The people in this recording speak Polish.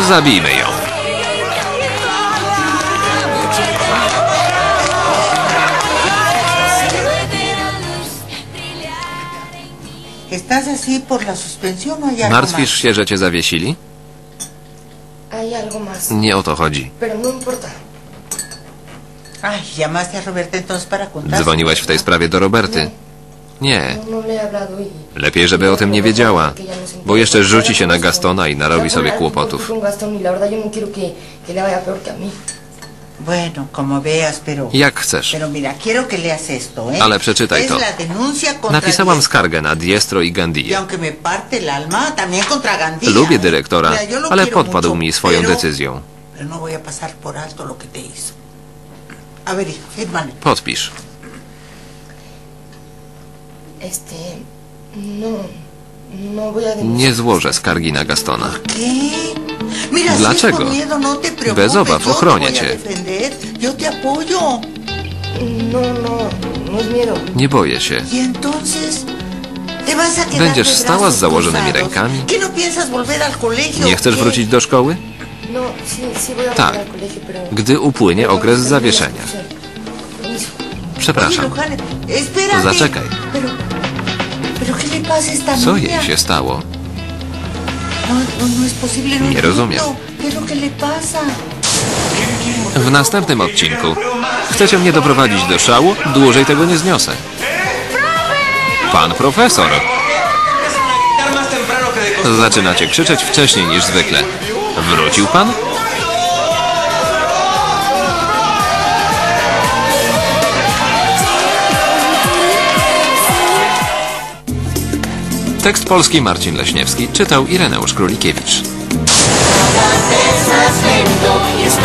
Zabijmy ją. ¿Estás así por la suspensión o hay algo Martwisz się, że cię zawiesili? Nie o to chodzi. No. Dzwoniłaś w tej sprawie do Roberty? Nie. No, no y... Lepiej, żeby o tym nie wiedziała, bo jeszcze rzuci się na Gastona i narobi sobie kłopotów. Y no. Jak chcesz. ¿eh? Ale przeczytaj to. Napisałam skargę na Diestro i Y Gandiję. contra Gandía. Lubię ¿eh? dyrektora, ale podpadł mi swoją decyzją. Pero Nie złożę skargi na Gastona. ¿Qué? Mira, Dlaczego? no. Bez obaw, ochronię cię. defender. Yo te apoyo. No, no... No es miedo. Nie boję się. Y entonces... ¿Te vas a quedar Będziesz stała z założonymi rękami? ¿Que no? Nie chcesz wrócić do szkoły? No, Tak. Gdy upłynie okres zawieszenia. Przepraszam. Zaczekaj. Pero, pero ¿qué le pasa a esta Co jej się stało? No, no, no Nie rozumiem. W następnym odcinku. Chcecie mnie doprowadzić do szału? Dłużej tego nie zniosę. Pan profesor. Zaczynacie krzyczeć wcześniej niż zwykle. Wrócił pan? Tekst polski Marcin Leśniewski, czytał Ireneusz Królikiewicz. Jest